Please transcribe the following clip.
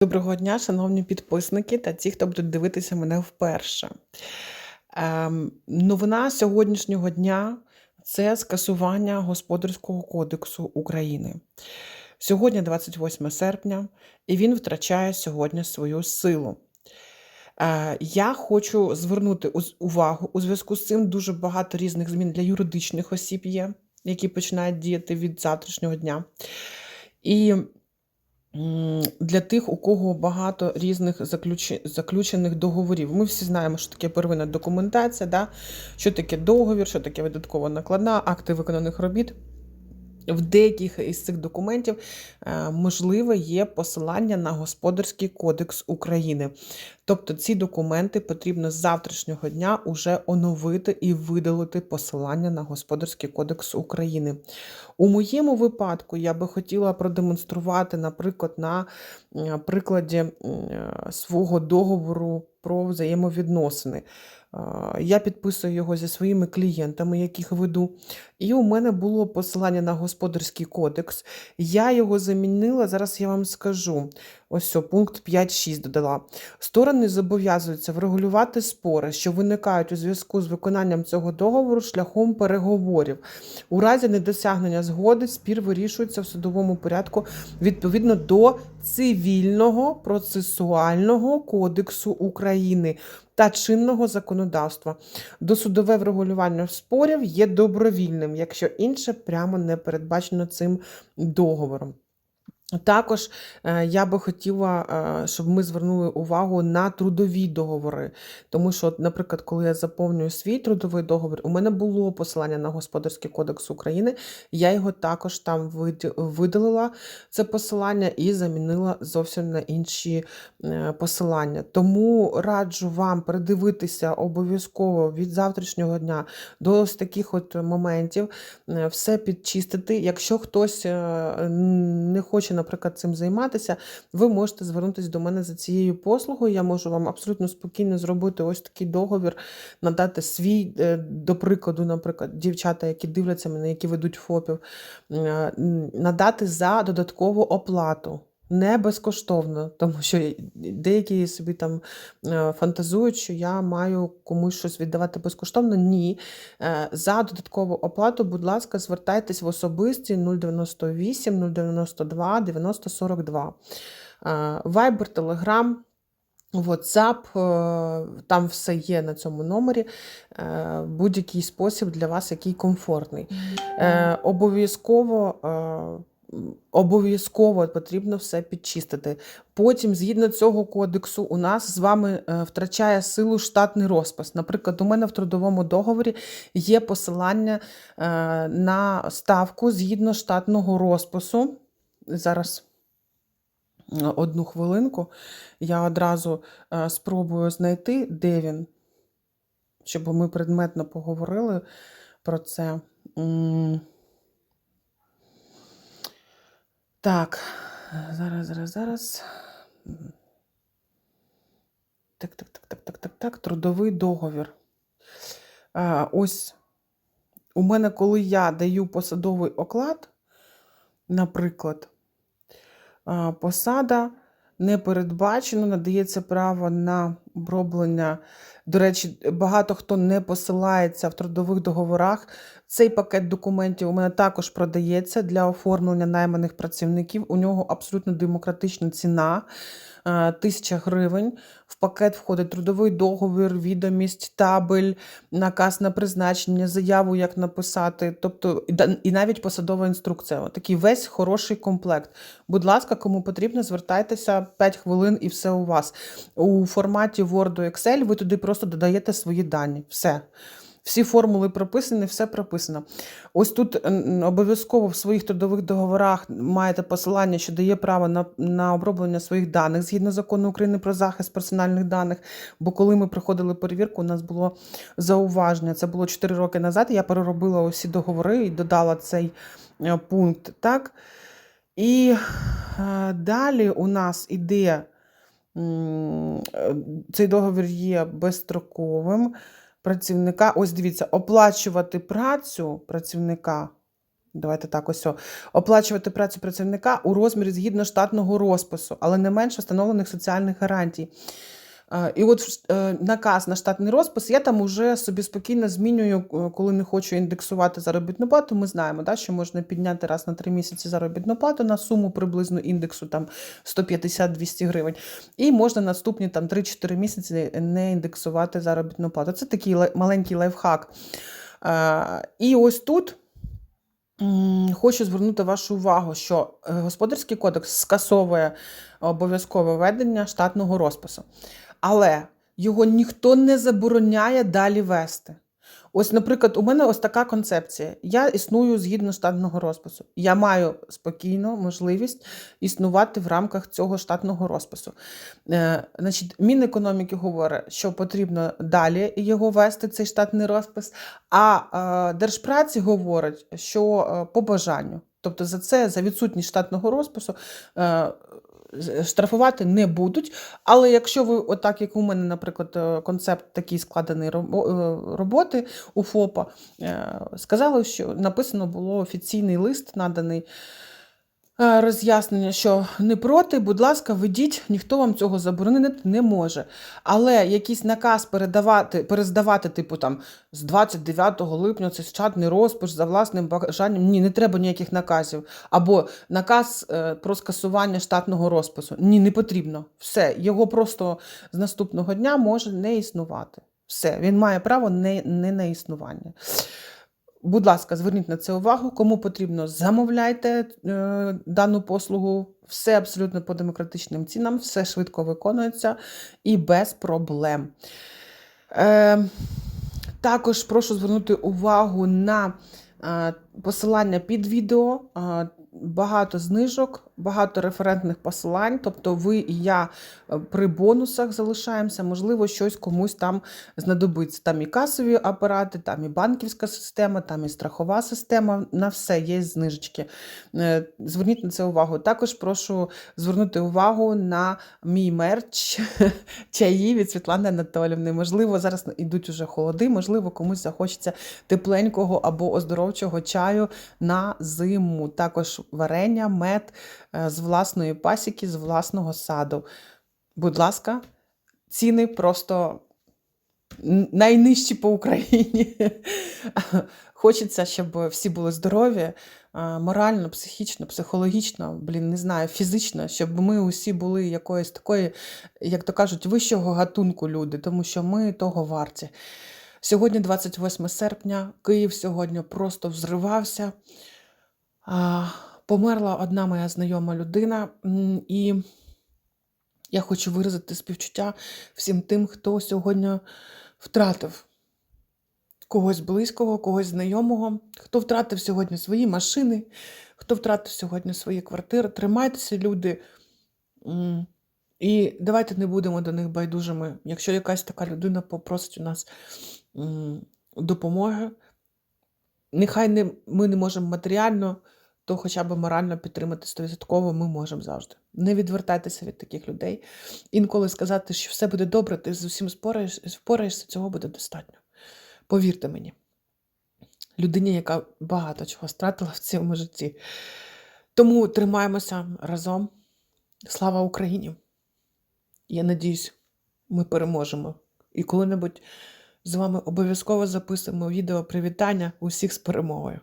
Доброго дня, шановні підписники та ті, хто будуть дивитися мене вперше. Ем, новина сьогоднішнього дня це скасування Господарського кодексу України. Сьогодні 28 серпня, і він втрачає сьогодні свою силу. Е, я хочу звернути увагу у зв'язку з цим дуже багато різних змін для юридичних осіб є, які починають діяти від завтрашнього дня. І Для тих, у кого багато різних заключ- заключених договорів. Ми всі знаємо, що таке первинна документація, да? що таке договір, що таке видаткова накладна, акти виконаних робіт. В деяких із цих документів е, можливе є посилання на Господарський кодекс України. Тобто ці документи потрібно з завтрашнього дня уже оновити і видалити посилання на Господарський кодекс України. У моєму випадку я би хотіла продемонструвати, наприклад, на е, прикладі е, свого договору про взаємовідносини. Е, Я підписую його зі своїми клієнтами, яких веду. І у мене було посилання на господарський кодекс. Я його замінила, зараз я вам скажу. Ось о, пункт 5.6 додала. Сторони зобов'язуються врегулювати спори, що виникають у зв'язку з виконанням цього договору шляхом переговорів. У разі недосягнення згоди спір вирішується в судовому порядку відповідно до цивільного процесуального кодексу України та чинного законодавства. Досудове врегулювання спорів є добровільним, якщо інше прямо не передбачено цим договором. Також е, я би хотіла, е, щоб ми звернули увагу на трудові договори. Тому що, наприклад, коли я заповнюю свій трудовий договір, у мене було посилання на Господарський кодекс України. Я його також там видалила, це посилання, і замінила зовсім на інші е, посилання. Тому раджу вам передивитися обов'язково від завтрашнього дня до ось таких от моментів, все підчистити. Якщо хтось не хоче, наприклад, цим займатися, ви можете звернутися до мене за цією послугою. Я можу вам абсолютно спокійно зробити ось такий договір, надати свій, е, до прикладу, наприклад, дівчата, які дивляться мене, які ведуть ФОПів, е, надати за додаткову оплату. Не безкоштовно, тому що деякі собі там е, фантазують, що я маю комусь щось віддавати безкоштовно. Ні. Е, За додаткову оплату, будь ласка, звертайтесь в особисті 098 092 90 42. Е, Viber, Telegram, WhatsApp, е, там все є на цьому номері. Будь-який спосіб для вас, який комфортний. Обов'язково. Обов'язково потрібно все підчистити. Потім, згідно цього кодексу, у нас з вами е, втрачає силу штатний розпис. Наприклад, у мене в трудовому договорі є посилання е, на ставку згідно штатного розпису. Зараз е, одну хвилинку. Я одразу спробую знайти, де він, щоб ми предметно поговорили про це. Так, зараз, зараз, зараз. Так, так, так, так, так, так, так. Трудовий договір. А, ось у мене, коли я даю посадовий оклад, наприклад, посада не передбачено, надається право на оброблення. До речі, багато хто не посилається в трудових договорах. Цей пакет документів у мене також продається для оформлення найманих працівників. У нього абсолютно демократична ціна. е, 1000 гривень. В пакет входить трудовий договір, відомість, табель, наказ на призначення, заяву, як написати, тобто і навіть посадова інструкція. Такий весь хороший комплект. Будь ласка, кому потрібно, звертайтеся 5 хвилин і все у вас. У форматі Word Excel ви туди просто додаєте свої дані. Все. Всі формули прописані, все прописано. Ось тут обов'язково в своїх трудових договорах маєте посилання, що дає право на, на оброблення своїх даних згідно закону України про захист персональних даних. Бо коли ми проходили перевірку, у нас було зауваження. Це було 4 роки назад. Я переробила усі договори і додала цей е, пункт. Так? І е, далі у нас іде е, цей договір є безстроковим. Працівника, ось дивіться, оплачувати працю працівника Давайте так ось. Оплачувати працю працівника у розмірі згідно штатного розпису, але не менше встановлених соціальних гарантій. Е, І от е, наказ на штатний розпис я там уже собі спокійно змінюю, е, коли не хочу індексувати заробітну плату. Ми знаємо, да, що можна підняти раз на три місяці заробітну плату на суму приблизно індексу там 150-200 гривень. І можна наступні там 3-4 місяці не індексувати заробітну плату. Це такий маленький лайфхак. І ось тут. Хочу звернути вашу увагу, що Господарський кодекс скасовує обов'язкове ведення штатного розпису, але його ніхто не забороняє далі вести. Ось, наприклад, у мене ось така концепція. Я існую згідно штатного розпису. Я маю спокійно можливість існувати в рамках цього штатного розпису. Е, значить, Мінекономіки говорить, що потрібно далі його вести, цей штатний розпис. А е, Держпраці говорить, що е, по бажанню. Тобто за це, за відсутність штатного розпису, е, штрафувати не будуть. Але якщо ви, отак як у мене, наприклад, е, концепт такий складений е, роботи у ФОПа, е, сказали, що написано було офіційний лист, наданий роз'яснення, що не проти, будь ласка, ведіть, ніхто вам цього заборонити не може. Але якийсь наказ передавати, перездавати, типу там з 29 липня це штатний розпис за власним бажанням. Ні, не треба ніяких наказів. Або наказ е, про скасування штатного розпису. Ні, не потрібно. Все, його просто з наступного дня може не існувати. Все, він має право не, не на існування. Будь ласка, зверніть на це увагу. Кому потрібно, замовляйте е, дану послугу. Все абсолютно по демократичним цінам, все швидко виконується і без проблем. Е, також прошу звернути увагу на е, посилання під відео. Е, Багато знижок, багато референтних посилань. Тобто, ви і я е, при бонусах залишаємося, можливо, щось комусь там знадобиться. Там і касові апарати, там і банківська система, там і страхова система. На все є знижечки. Е, Зверніть на це увагу. Також прошу звернути увагу на мій мерч чаї від Світлани Анатолівни. Можливо, зараз йдуть уже холоди, можливо, комусь захочеться тепленького або оздоровчого чаю на зиму. Також варення, мед е, з власної пасіки, з власного саду. Будь ласка, ціни просто найнижчі по Україні. Хочеться, щоб всі були здорові, е, морально, психічно, психологічно, блін, не знаю, фізично, щоб ми усі були якоїсь такої, як то кажуть, вищого гатунку люди, тому що ми того варті. Сьогодні, 28 серпня, Київ сьогодні просто взривався. Померла одна моя знайома людина, і я хочу виразити співчуття всім тим, хто сьогодні втратив когось близького, когось знайомого, хто втратив сьогодні свої машини, хто втратив сьогодні свої квартири. Тримайтеся, люди. І давайте не будемо до них байдужими. Якщо якась така людина попросить у нас допомоги, нехай не, ми не можемо матеріально, то хоча б морально підтримати 100% ми можемо завжди. Не відвертайтеся від таких людей. Інколи сказати, що все буде добре, ти з усім спораєш, впораєшся, цього буде достатньо. Повірте мені, людині, яка багато чого стратила в цьому житті. Тому тримаємося разом. Слава Україні! Я надіюсь, ми переможемо. І коли-небудь з вами обов'язково записуємо відео привітання усіх з перемогою.